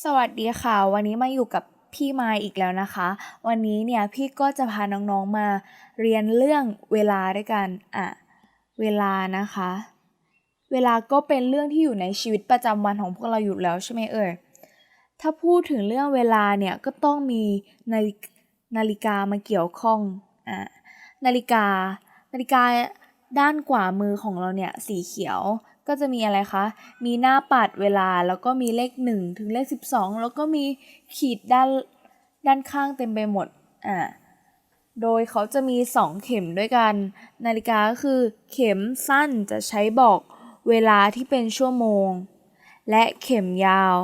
สวัสดีค่ะ วันนี้มาอยู่กับพี่มายอีกแล้วนะคะ วันนี้เนี่ยพี่ก็จะพาน้องๆมาเรียนเรื่องเวลาด้วยกันอะเวลานะคะ เวลาก็เป็นเรื่องที่อยู่ในชีวิตประจำวันของพวกเราอยู่แล้วใช่ไหมเอ่ยถ้าพูดถึงเรื่องเวลาเนี่ยก็ต้องมีนาฬินาฬิกามาเกี่ยวข้องอะนาฬิกา นาฬิกาด้านขวามือของเราเนี่ยสีเขียว ก็จะมีอะไรคะ มีหน้าปัดเวลาแล้วก็มีเลข 1 ถึงเลข 12 แล้วก็มีขีดด้านด้านข้างเต็มไปหมด อ่า โดยเขาจะมี 2 เข็มด้วยกัน นาฬิกาก็คือเข็มสั้นจะใช้บอกเวลาที่เป็นชั่วโมง และเข็มยาว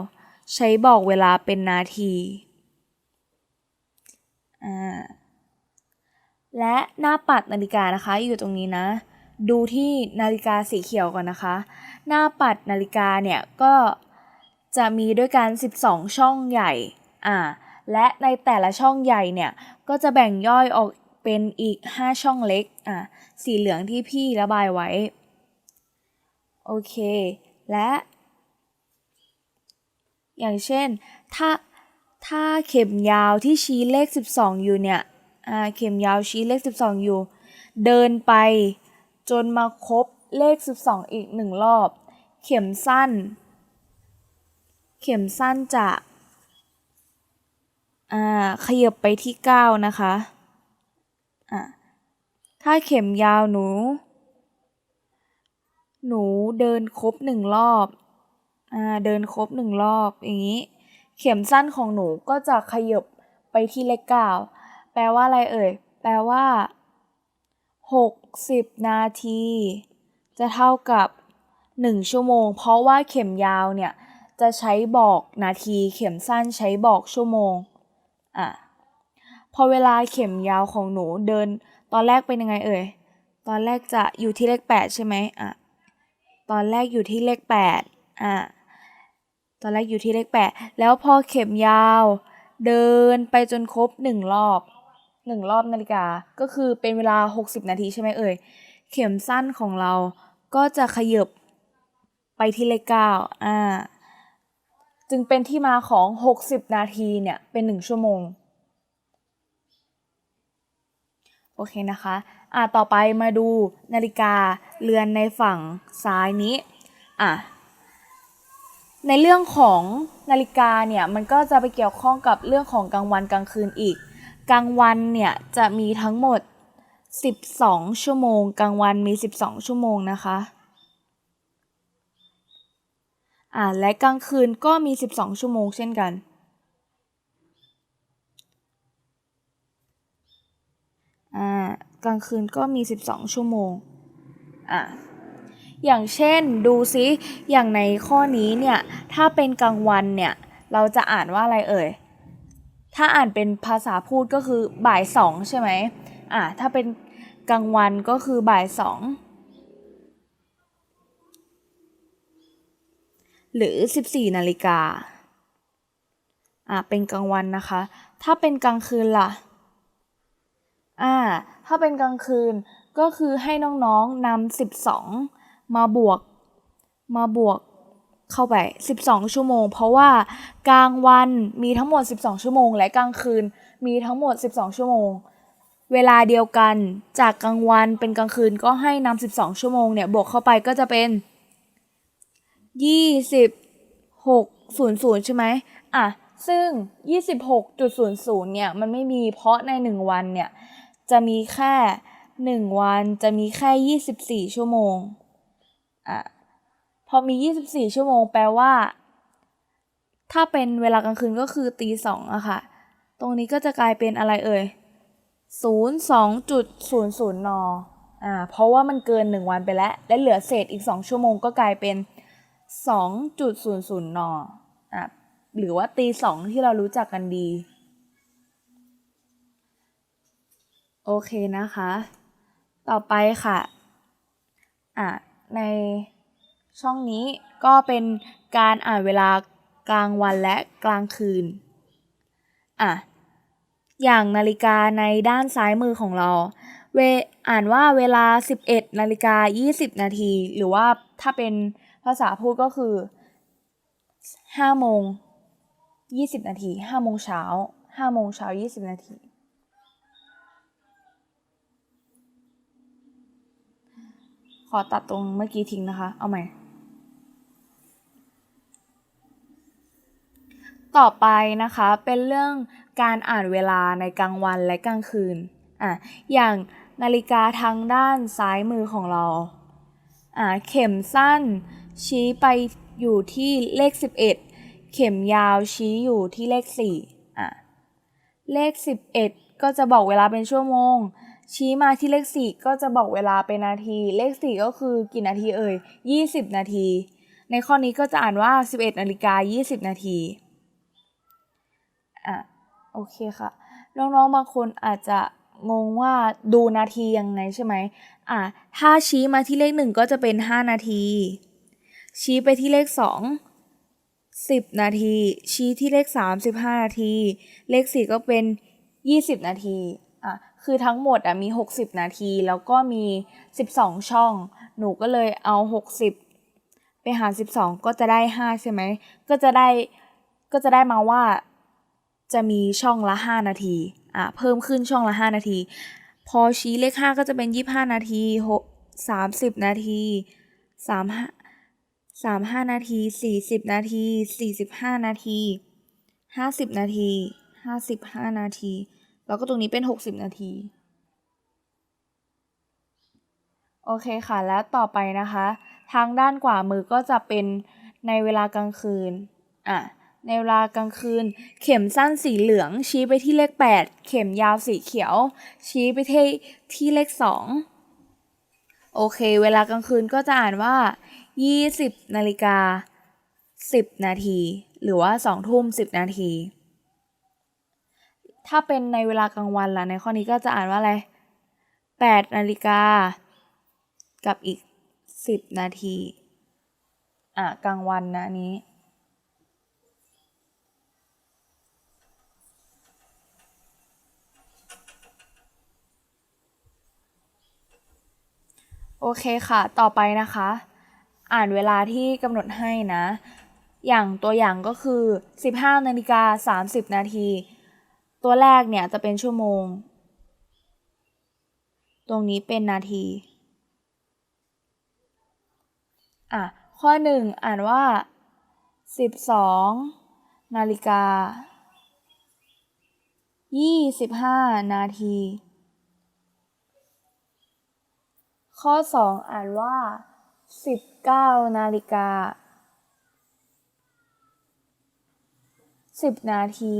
ใช้บอกเวลาเป็นนาที อ่า และหน้าปัดนาฬิกานะคะอยู่ตรงนี้นะ ดูที่นาฬิกาสีเขียวก่อนนะคะ หน้าปัดนาฬิกาเนี่ยก็จะมีด้วยกัน 12 ช่องใหญ่ อ่า และในแต่ละช่องใหญ่เนี่ย ก็จะแบ่งย่อยออกเป็นอีก 5 ช่องเล็ก อ่า สีเหลืองที่พี่ระบายไว้ โอเค และ อย่างเช่น ถ้า ถ้าเข็มยาวที่ชี้เลข 12 อยู่เนี่ย อ่า เข็มยาวชี้เลข 12 อยู่ เดินไป จนมาครบเลข 12 อีกหนึ่งรอบ เข็มสั้น เข็มสั้นจะอ่าขยับไปที่ 9 นะคะอ่าถ้าเข็มยาวหนู หนูเดินครบหนึ่งรอบอ่าเดินครบหนึ่งรอบอย่างนี้ เข็มสั้นของหนูก็จะขยับไปที่เลข9แปลว่าอะไรเอ่ย แปลว่า 60 นาที จะเท่ากับ 1 ชั่วโมง เพราะว่าเข็มยาวเนี่ย จะใช้บอกนาทีเข็มสั้นใช้บอกชั่วโมงอะพอเวลาเข็มยาวของหนูเดิน ตอนแรกเป็นยังไงเอ่ย ตอนแรกจะอยู่ที่เลข 8 ใช่ไหมอะตอนแรกอยู่ที่เลข 8อะตอนแรกอยู่ที่เลข 8 แล้วพอเข็มยาว เดินไปจนครบ 1 รอบ 1 รอบนาฬิกา ก็คือเป็นเวลา 60 นาทีใช่ไหมเอ่ย เข็มสั้นของเราก็จะขยบไปที่เลข9อ่า จึงเป็นที่มาของ 60 นาทีเนี่ยเป็น 1 ชั่วโมง โอเคนะคะ อ่าต่อไปมาดูนาฬิกาเรือนในฝั่งซ้ายนี้ อะในเรื่องของนาฬิกาเนี่ยมันก็จะไปเกี่ยวข้องกับเรื่องของกลางวันกลางคืนอีก กลางวันเนี่ยจะมีทั้งหมด 12 ชั่วโมง กลางวันมี 12 ชั่วโมงนะคะอ่าและกลางคืนก็มี 12 ชั่วโมงเช่นกัน อ่ากลางคืนก็มี 12 ชั่วโมง อะอย่างเช่นดูซิอย่างในข้อนี้เนี่ย ถ้าเป็นกลางวันเนี่ย เราจะอ่านว่าอะไรเอ่ย ถ้าอ่านเป็นภาษาพูดก็คือบ่ายสองใช่ไหมอะถ้าเป็นกลางวันก็คือบ่ายสองหรือ 14นาฬิกาอะเป็นกลางวันนะคะ ถ้าเป็นกลางคืนล่ะอ่าถ้าเป็นกลางคืนก็คือให้น้องๆนำ12 มาบวก มาบวก เข้าไป 12 ชั่วโมง เพราะว่ากลางวันมีทั้งหมด 12 ชั่วโมง และกลางคืนมีทั้งหมด 12 ชั่วโมง เวลาเดียวกันจากกลางวันเป็นกลางคืนก็ให้นำ12 ชั่วโมงเนี่ยบวกเข้าไปก็จะเป็น26.00 ใช่ไหมอะซึ่ง 26.00 เนี่ย มันไม่มีเพราะใน 1 วันเนี่ย จะมีแค่ 1 วันจะมีแค่ 24 ชั่วโมง อะ พอมี 24 ชั่วโมงแปลว่า ถ้าเป็นเวลากลางคืนก็คือตีสองอะค่ะ ตรงนี้ก็จะกลายเป็นอะไรเอ่ย02.00นอ่าเพราะว่ามันเกิน 1 วันไปแล้ว และเหลือเศษอีก 2 ชั่วโมงก็กลายเป็น 2.00นอะหรือว่าตีสองที่เรารู้จักกันดี โอเคนะคะ ต่อไปค่ะอะใน ช่องนี้ก็เป็นการอ่านเวลากลางวันและกลางคืนอะอย่างนาฬิกาในด้านซ้ายมือของเรา เวอ่านว่าเวลา 11นาฬิกา20 นาที หรือว่าถ้าเป็นภาษาพูดก็คือ5โมง20 นาที5โมงเช้า5โมงเช้า20 นาที ขอตัดตรงเมื่อกี้ทิ้งนะคะ เอาใหม่ ต่อไปนะคะเป็นเรื่องการอ่านเวลาในกลางวันและกลางคืนอะอย่างนาฬิกาทางด้านซ้ายมือของเราอะเข็มสั้นชี้ไปอยู่ที่เลข 11 เข็มยาวชี้อยู่ที่เลข4อะเลข 11 ก็จะบอกเวลาเป็นชั่วโมง ชี้มาที่เลข 4 ก็จะบอกเวลาเป็นนาที เลข 4 ก็คือกี่นาทีเอ่ย20 นาที ในข้อนี้ก็จะอ่านว่า 11นาฬิกา20 นาที โอเคค่ะ น้องๆบางคนอาจจะงงว่าดูนาทียังไงใช่ไหมอะถ้าชี้มาที่เลข1ก็จะเป็น 5 นาที ชี้ไปที่เลข 2 10 นาที ชี้ที่เลข 3 15 นาที เลข 4 ก็เป็น 20 นาทีอะคือทั้งหมดอะมี 60 นาที แล้วก็มี 12 ช่อง หนูก็เลยเอา 60 ไปหาร 12 ก็จะได้ 5 ใช่ไหม ก็จะได้ก็จะได้มาว่า จะมีช่องละ 5 นาทีอะเพิ่มขึ้นช่องละ 5 นาที พอชี้เลข 5 ก็จะเป็น 25 นาที6 30 นาที35 35 นาที 40 นาที 45 นาที 50 นาที 55 นาที แล้วก็ตรงนี้เป็น 60 นาทีโอเคค่ะ แล้วต่อไปนะคะ ทางด้านขวามือก็จะเป็นในเวลากลางคืน อะ ในเวลากลางคืน เข็มสั้นสีเหลือง ชี้ไปที่เลข 8 เข็มยาวสีเขียว ชี้ไปที่ที่เลข 2 โอเค เวลากลางคืนก็จะอ่านว่า 20นาฬิกา 10 นาที หรือว่า 2 ทุ่ม 10 นาที ถ้าเป็นในเวลากลางวันล่ะ ในข้อนี้ก็จะอ่านว่าอะไร 8 นาฬิกา กับอีก 10 นาที อะ กลางวันนะอัน โอเคค่ะ ต่อไปนะคะ อ่านเวลาที่กำหนดให้นะ อย่างตัวอย่างก็คือ 15นาฬิกา30 นาที ตัวแรกเนี่ยจะเป็นชั่วโมง ตรงนี้เป็นนาที อะ ข้อ 1 อ่านว่า 12 นาฬิกา 25 นาที ข้อ 2 อ่านว่า 19 นาฬิกา 10 นาที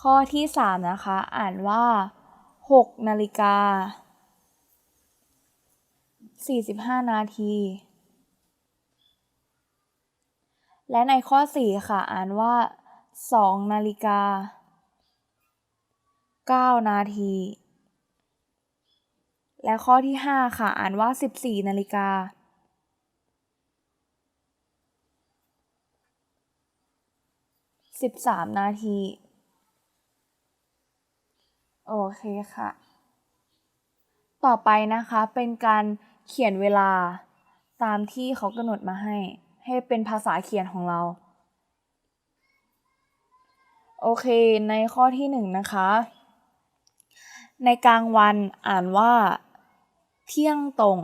ข้อที่ 3 นะคะ อ่านว่า 6 นาฬิกา 45 นาที และในข้อ 4 ค่ะ อ่านว่า 2 นาฬิกา 9 นาที และข้อที่ 5 ค่ะ อ่านว่า 14 นาฬิกา 13 นาที โอเคค่ะ ต่อไปนะคะเป็นการเขียนเวลาตามที่เขากำหนดมาให้ ให้เป็นภาษาเขียนของเรา โอเค ในข้อที่หนึ่งนะคะ ในกลางวันอ่านว่า เที่ยงตรง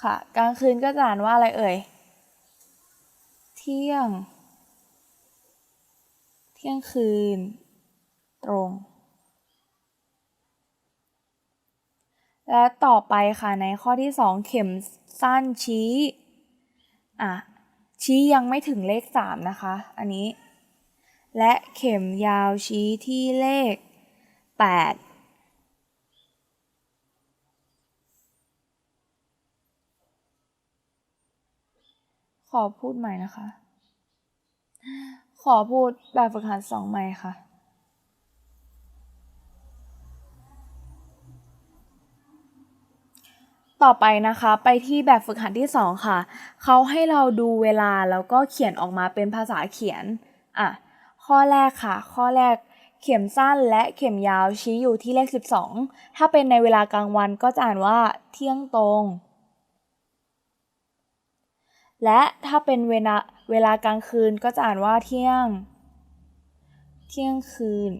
ค่ะกลางคืนก็จะอ่านว่าอะไรเอ่ย เที่ยง เที่ยงคืน ตรง และต่อไปค่ะในข้อที่สองเข็มสั้นชี้ อะ ชี้ยังไม่ถึงเลขสามนะคะ อันนี้ และเข็มยาวชี้ที่เลขแปดขอพูดใหม่นะคะ ขอพูดแบบฝึกหัดสองใหม่ค่ะ ต่อไปนะคะไปที่แบบฝึกหัดที่สองค่ะ เขาให้เราดูเวลาแล้วก็เขียนออกมาเป็นภาษาเขียน อะ ข้อแรกค่ะ ข้อแรกเข็มสั้นและเข็มยาวชี้อยู่ที่เลข 12 ถ้าเป็นในเวลากลางวันก็จะอ่านว่าเที่ยงตรง และถ้าเป็นเวลาเวลากลางคืนก็จะอ่านว่าเที่ยง เที่ยงคืน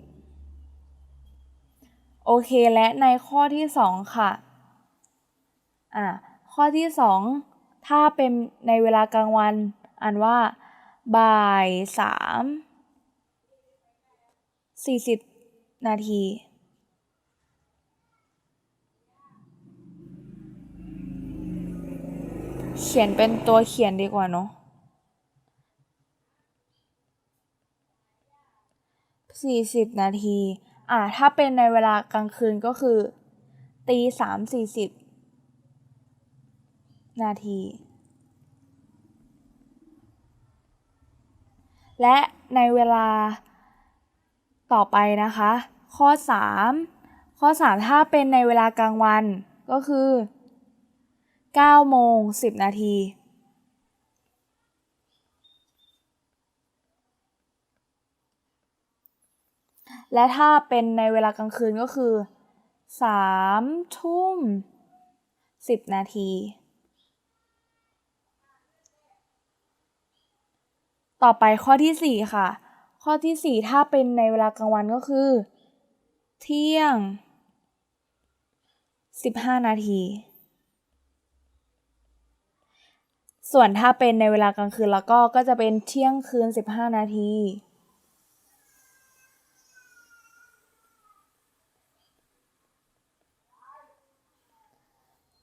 โอเคและในข้อที่สองค่ะ อ่าข้อที่สองถ้าเป็นในเวลากลางวัน อ่านว่า บ่ายสาม สี่สิบนาที เขียนเป็นตัวเขียนดีกว่าเนาะสี่สิบนาที อ่า ถ้าเป็นในเวลากลางคืนก็คือ ตีสามสี่สิบนาที และในเวลา ต่อไปนะคะ ข้อ 3 ข้อ 3 ถ้าเป็นในเวลากลางวันก็คือ9โมง10 นาทีและถ้าเป็นในเวลากลางคืนก็คือ3ทุ่ม10 นาที ต่อไปข้อที่ 4 ค่ะ ข้อที่ 4 ถ้าเป็นในเวลากลางวันก็คือ เที่ยง 15 นาที ส่วนถ้าเป็นในเวลากลางคืนแล้วก็ก็จะเป็นเที่ยงคืน 15 นาที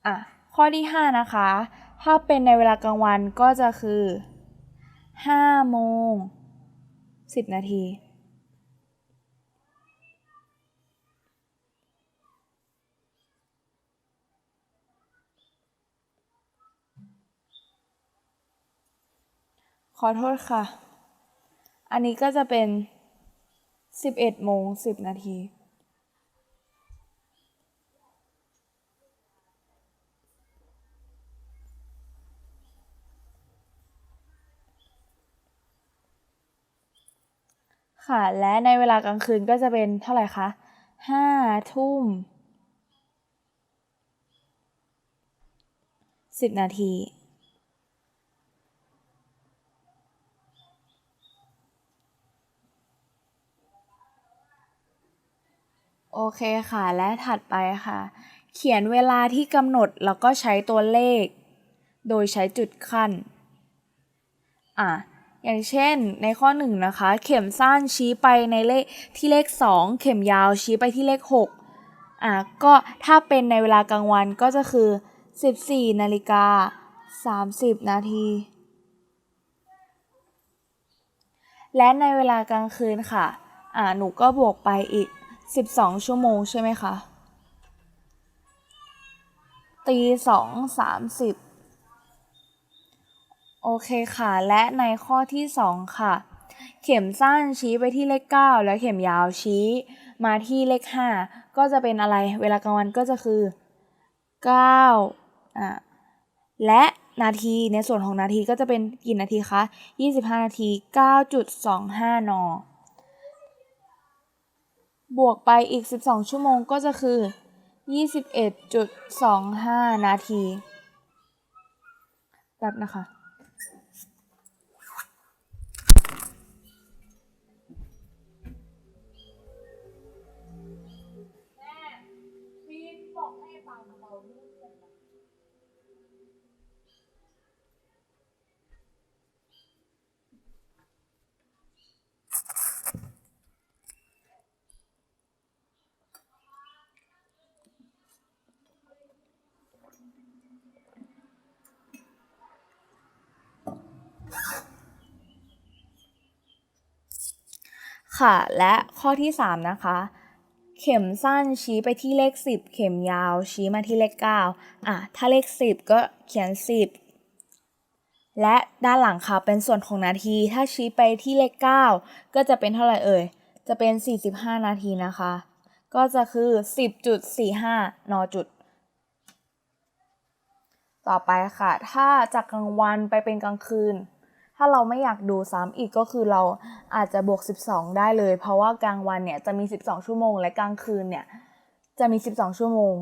อะ ข้อที่ 5 นะคะ ถ้าเป็นในเวลากลางวันก็จะคือ 5 โมง สิบนาที ขอโทษค่ะ อันนี้ก็จะเป็น11โมง10นาที ค่ะ และในเวลากลางคืนก็จะเป็นเท่าไหร่คะห้าทุ่มสิบนาที โอเคค่ะ และถัดไปค่ะ เขียนเวลาที่กำหนดแล้วก็ใช้ตัวเลข โดยใช้จุดขั้น อะ อย่างเช่นในข้อหนึ่งนะคะ เข็มสั้นชี้ไปในเลขที่เลข 2 เข็มยาวชี้ไปที่เลข6อะก็ถ้าเป็นในเวลากลางวันก็จะคือ 14นาฬิกา30 นาที และในเวลากลางคืนค่ะอ่าหนูก็บวกไปอีก 12 ชั่วโมงใช่ไหมคะตีสองสามสิบ โอเคค่ะ และในข้อที่2ค่ะ เข็มสั้นชี้ไปที่เลข 9 และเข็มยาวชี้มาที่เลข 5 ก็จะเป็นอะไร เวลากลางวันก็จะคือ9อ่าและนาทีในส่วนของนาทีก็จะเป็นกี่นาทีคะ 25 นาที 9.25 น บวกไปอีก 12 ชั่วโมงก็จะคือ 21.25 นาที แบบนะคะ ค่ะ และข้อที่ 3 นะคะ เข็มสั้นชี้ไปที่เลข 10 เข็มยาวชี้มาที่เลข 9 อะ ถ้าเลข 10 ก็เขียน 10 และด้านหลังค่ะเป็นส่วนของนาที ถ้าชี้ไปที่เลข 9 ก็จะเป็นเท่าไหร่เอ่ย จะเป็น 45 นาทีนะคะ ก็จะคือ 10.45 นจุดต่อไปค่ะ ถ้าจากกลางวันไปเป็นกลางคืน ถ้าเราไม่อยากดูซ้ำอีกก็คือเราอาจจะบวก 12 ได้เลย เพราะว่ากลางวันเนี่ยจะมี 12 ชั่วโมง และกลางคืนเนี่ยจะมี 12 ชั่วโมง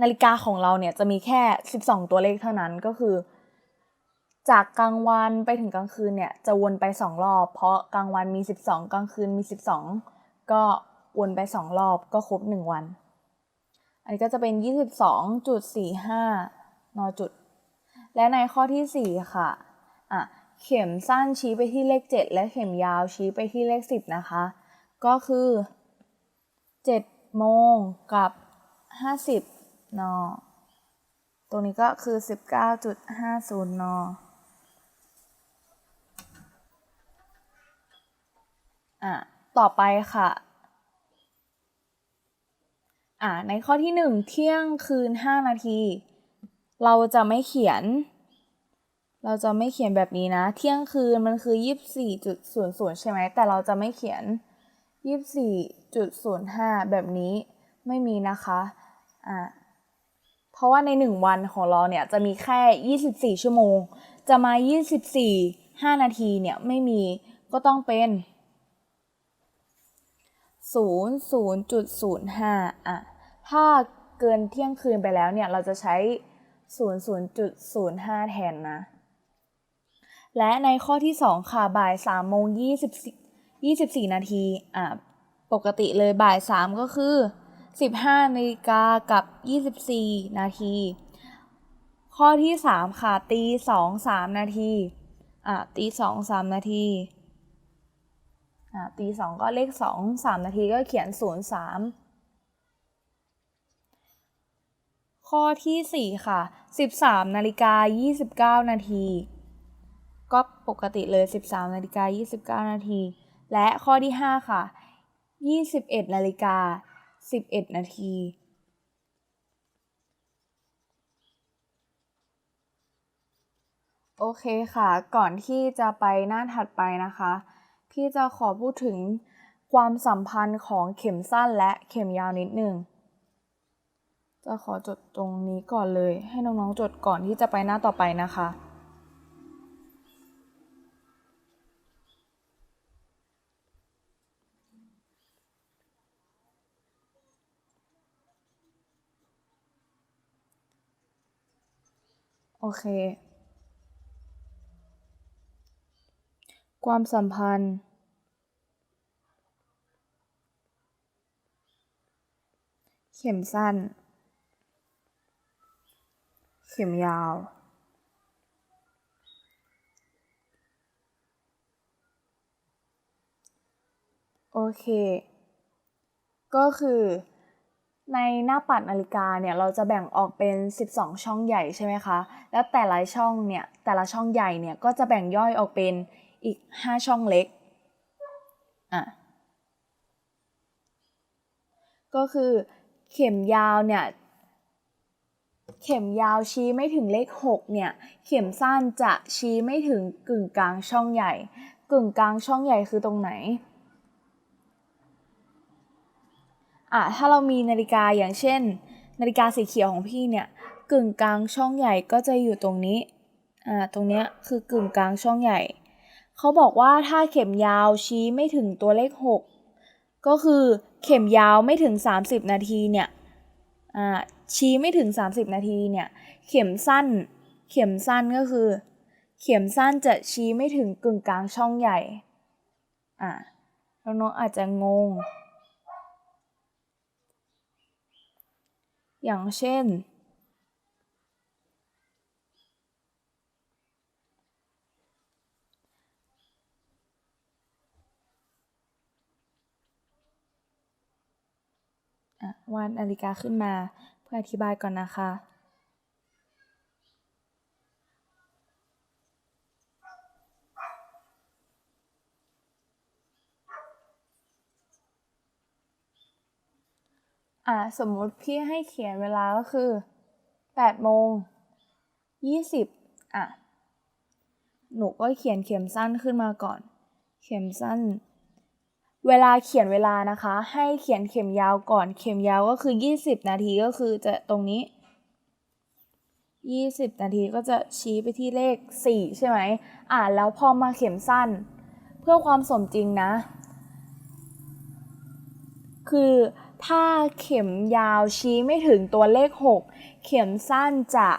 นาฬิกาของเราเนี่ยจะมีแค่ 12 ตัวเลขเท่านั้นก็คือ จากกลางวันไปถึงกลางคืนเนี่ยจะวนไปสองรอบ เพราะกลางวันมี 12 กลางคืนมี 12 ก็วนไปสองรอบก็ครบ 1 วัน อันนี้ก็จะเป็น 22.45นจุด และในข้อที่ 4 ค่ะอะเข็มสั้นชี้ไปที่เลข 7 และเข็มยาวชี้ไปที่เลข 10 นะคะ ก็คือ 7 โมงกับ 50 น ตรงนี้ก็คือ 19.50 นอะต่อไปค่ะอะในข้อที่ 1 เที่ยงคืน 5 นาที เราจะไม่เขียน เราจะไม่เขียนแบบนี้นะ เที่ยงคืนมันคือ24.00ใช่ไหมแต่เราจะไม่เขียน24.05แบบนี้ไม่มีนะคะอะเพราะว่าใน1วันของเราเนี่ยจะมีแค่24ชั่วโมง จะมา24 5นาทีเนี่ยไม่มีก็ต้องเป็น00.05อะถ้าเกินเที่ยงคืนไปแล้วเนี่ยเราจะใช้ 00.05 แทนนะ และในข้อที่ 2 ค่ะ บ่าย3โมง20 24นาที อะปกติเลยบ่าย 3 ก็คือ 15นาฬิกากับ 24 นาที ข้อที่ 3 ค่ะ ตี 2 3 นาที อะตี 2 3 นาที อะตี 2 ก็เลข 2 3 นาทีก็เขียน 0 3 ข้อที่ 4 ค่ะ 13นาฬิกา29 นาที ก็ปกติเลย 13นาฬิกา29 นาที และข้อที่ 5 ค่ะ 21นาฬิกา11 นาที โอเคค่ะ ก่อนที่จะไปหน้าถัดไปนะคะ พี่จะขอพูดถึงความสัมพันธ์ของเข็มสั้นและเข็มยาวนิดหนึ่ง จะขอจดตรงนี้ก่อนเลย ให้น้องๆจดก่อนที่จะไปหน้าต่อไปนะคะ โอเค ความสัมพันธ์เข็มสั้น เข็มยาว โอเค ก็คือในหน้าปัดนาฬิกาเนี่ยเราจะแบ่งออกเป็น 12 ช่องใหญ่ใช่ไหมคะ แล้วแต่ละช่องเนี่ยแต่ละช่องใหญ่เนี่ยก็จะแบ่งย่อยออกเป็นอีก 5 ช่องเล็ก อะ ก็คือเข็มยาวเนี่ย เข็มยาวชี้ไม่ถึงเลข 6 เนี่ย เข็มสั้นจะชี้ไม่ถึงกึ่งกลางช่องใหญ่ กึ่งกลางช่องใหญ่คือตรงไหนอะถ้าเรามีนาฬิกาอย่างเช่น นาฬิกาสีเขียวของพี่เนี่ย กึ่งกลางช่องใหญ่ก็จะอยู่ตรงนี้อ่าตรงเนี้ยคือกึ่งกลางช่องใหญ่ เขาบอกว่าถ้าเข็มยาวชี้ไม่ถึงตัวเลข 6 ก็คือเข็มยาวไม่ถึง 30 นาทีเนี่ย ชี้ไม่ถึง 30 นาทีเนี่ย เข็มสั้น เข็มสั้นก็คือ เข็มสั้นจะชี้ไม่ถึงกึ่งกลางช่องใหญ่ อ่าน้องอาจจะงง อย่างเช่น วาดนาฬิกาขึ้นมา เพื่ออธิบายก่อนนะคะ อะสมมุติพี่ให้เขียนเวลาก็คือ8โมง20อะหนูก็เขียนเข็มสั้นขึ้นมาก่อน เข็มสั้น เวลาเขียนเวลานะคะ ให้เขียนเข็มยาวก่อนเข็มยาวก็คือ 20 นาทีก็คือจะตรงนี้ 20 นาทีก็จะชี้ไปที่เลข 4 ใช่ไหมอ่าแล้วพอมาเข็มสั้น เพื่อความสมจริงนะ คือถ้าเข็มยาวชี้ไม่ถึงตัวเลข 6 เข็มสั้นจะ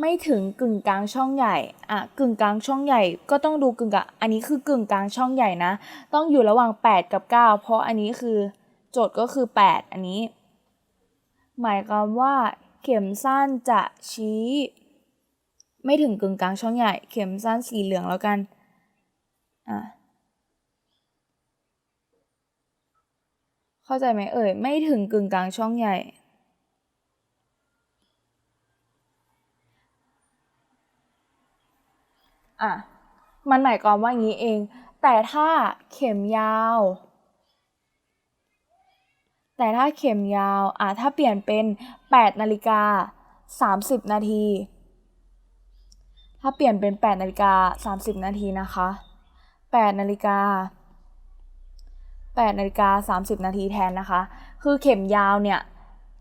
ไม่ถึงกึ่งกลางช่องใหญ่ อะ กึ่งกลางช่องใหญ่ ก็ต้องดูกึ่งกลางอันนี้คือกึ่งกลางช่องใหญ่นะ ต้องอยู่ระหว่าง 8 กับ 9 เพราะอันนี้คือโจทย์ก็คือ 8 อันนี้ หมายความว่าเข็มสั้นจะชี้ ไม่ถึงกึ่งกลางช่องใหญ่ เข็มสั้นสีเหลืองแล้วกัน อะ เข้าใจไหมเอ่ย ไม่ถึงกึ่งกลางช่องใหญ่ อะมันหมายความว่าอย่างนี้เอง แต่ถ้าเข็มยาว แต่ถ้าเข็มยาวอะถ้าเปลี่ยนเป็น 8นาฬิกา30 นาที ถ้าเปลี่ยนเป็น 8นาฬิกา30 นาทีนะคะ 8นาฬิกา8นาฬิกา30 นาทีแทนนะคะ คือเข็มยาวเนี่ย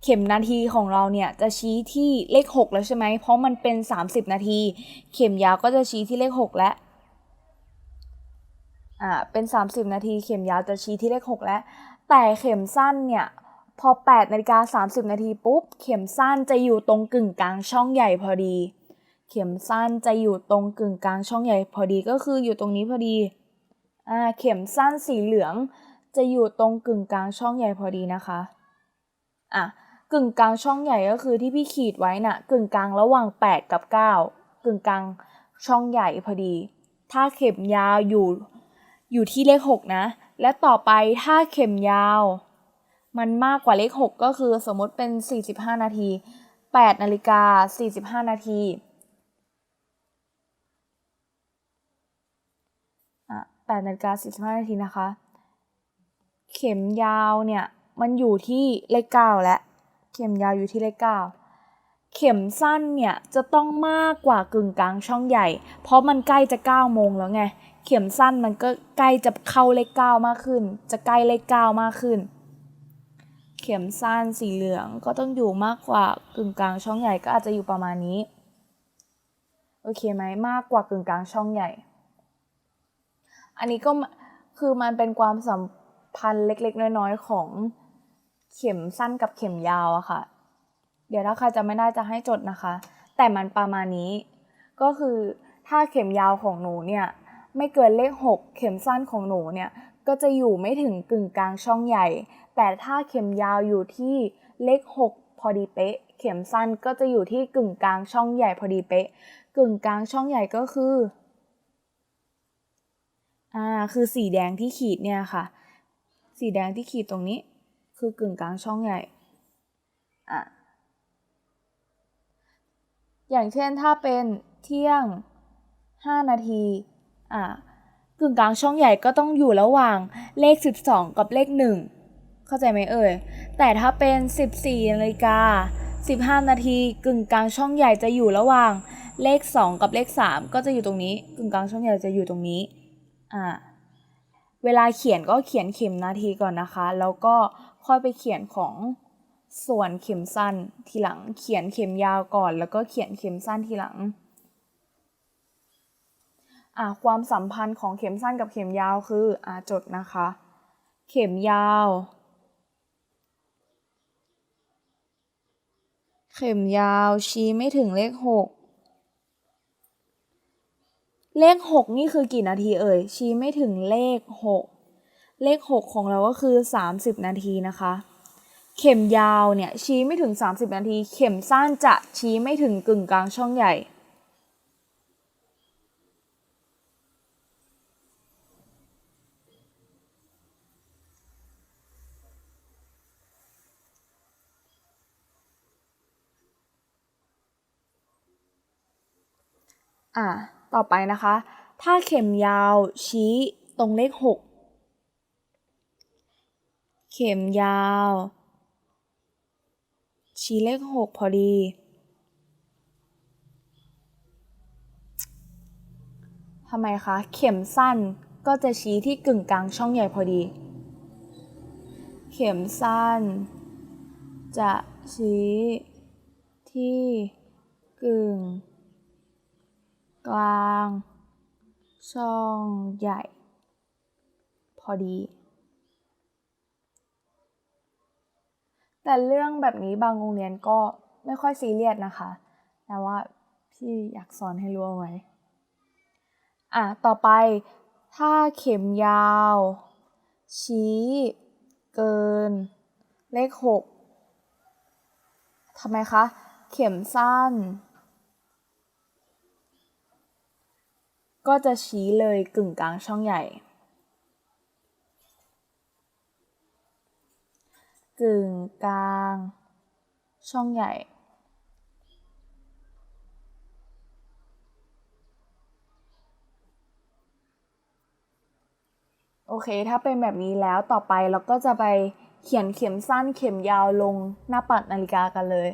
เข็มนาทีของเราเนี่ยจะชี้ที่เลข 6 แล้วใช่ไหม เพราะมันเป็น 30 นาที เข็มยาวก็จะชี้ที่เลข 6 แล้ว อ่า เป็น 30 นาที เข็มยาวจะชี้ที่เลข 6 แล้ว แต่เข็มสั้นเนี่ย พอ8นาฬิกา30 นาทีปุ๊บ เข็มสั้นจะอยู่ตรงกึ่งกลางช่องใหญ่พอดี เข็มสั้นจะอยู่ตรงกึ่งกลางช่องใหญ่พอดี ก็คืออยู่ตรงนี้พอดี อ่า เข็มสั้นสีเหลืองจะอยู่ตรงกึ่งกลางช่องใหญ่พอดีนะคะ อะ กึ่งกลางช่องใหญ่ก็คือที่พี่ขีดไว้น่ะกึ่งกลางระหว่าง 8 กับ 9 กึ่งกลางช่องใหญ่พอดี ถ้าเข็มยาวอยู่อยู่ที่เลข 6 นะ และต่อไปถ้าเข็มยาว มันมากกว่าเลข 6 ก็คือสมมติเป็น 45 นาที 8นาฬิกา45 นาทีอะ8นาฬิกา45 นาทีนะคะ เข็มยาวเนี่ย มันอยู่ที่เลข 9 แล้ว เข็มยาวอยู่ที่เลข9เข็มสั้นเนี่ยจะต้องมากกว่ากึ่งกลางช่องใหญ่ เพราะมันใกล้จะ9โมงแล้วไง เข็มสั้นมันก็ใกล้จะเข้าเลข9มากขึ้น จะใกล้เลข9มากขึ้น เข็มสั้นสีเหลืองก็ต้องอยู่มากกว่ากึ่งกลางช่องใหญ่ก็อาจจะอยู่ประมาณนี้ โอเคไหมมากกว่ากึ่งกลางช่องใหญ่ อันนี้ก็คือมันเป็นความสัมพันธ์เล็กๆ น้อยๆของ เข็มสั้นกับเข็มยาวอะค่ะ เดี๋ยวถ้าใครจะไม่ได้จะให้จดนะคะ แต่มันประมาณนี้ ก็คือถ้าเข็มยาวของหนูเนี่ยไม่เกินเลข 6 เข็มสั้นของหนูเนี่ยก็จะอยู่ไม่ถึงกึ่งกลางช่องใหญ่ แต่ถ้าเข็มยาวอยู่ที่เลข 6 พอดีเป๊ะ เข็มสั้นก็จะอยู่ที่กึ่งกลางช่องใหญ่พอดีเป๊ะ กึ่งกลางช่องใหญ่ก็คือ อ่า คือสีแดงที่ขีดเนี่ยค่ะ สีแดงที่ขีดตรงนี้ คือกึ่งกลางช่องใหญ่อะอย่างเช่นถ้าเป็นเที่ยง 5 นาทีอะกึ่งกลางช่องใหญ่ก็ต้องอยู่ระหว่างเลข 12 กับเลข 1 เข้าใจไหมเอ่ย แต่ถ้าเป็น 14นาฬิกา15 นาทีกึ่งกลางช่องใหญ่จะอยู่ระหว่างเลข 2 กับเลข 3 ก็จะอยู่ตรงนี้ กึ่งกลางช่องใหญ่จะอยู่ตรงนี้อ่าเวลาเขียนก็เขียนเข็มนาทีก่อนนะคะ แล้วก็ ค่อยไปเขียนของส่วนเข็มสั้นทีหลัง เขียนเข็มยาวก่อน แล้วก็เขียนเข็มสั้นทีหลังอ่าความสัมพันธ์ของเข็มสั้นกับเข็มยาวคืออ่จดนะคะ เข็มยาว เข็มยาวชี้ไม่ถึงเลขหกเลขหกนี่คือกี่นาทีเอ่ย ชี้ไม่ถึงเลขหก เลขหกของเราก็คือสามสิบนาทีนะคะ เข็มยาวเนี่ยชี้ไม่ถึง 30 นาที เข็มสั้นจะชี้ไม่ถึงกึ่งกลางช่องใหญ่ อะต่อไปนะคะ ถ้าเข็มยาวชี้ตรงเลข 6 เข็มยาว ชี้เลข6พอดี ทำไมคะ เข็มสั้นก็จะชี้ที่กึ่งกลางช่องใหญ่พอดี เข็มสั้น จะชี้ที่กึ่ง กลาง ช่องใหญ่ พอดี แต่เรื่องแบบนี้บางโรงเรียนก็ไม่ค่อยซีเรียสนะคะ แต่ว่าพี่อยากสอนให้รู้เอาไว้ อะ ต่อไป ถ้าเข็มยาว ชี้ เกิน เลขหกทำไมคะ เข็มสั้น ก็จะชี้เลยกึ่งกลางช่องใหญ่ กึ่งกลาง ช่องใหญ่ โอเค ถ้าเป็นแบบนี้แล้วต่อไปเราก็จะไปเขียนเข็มสั้นเข็มยาวลงหน้าปัดนาฬิกากันเลย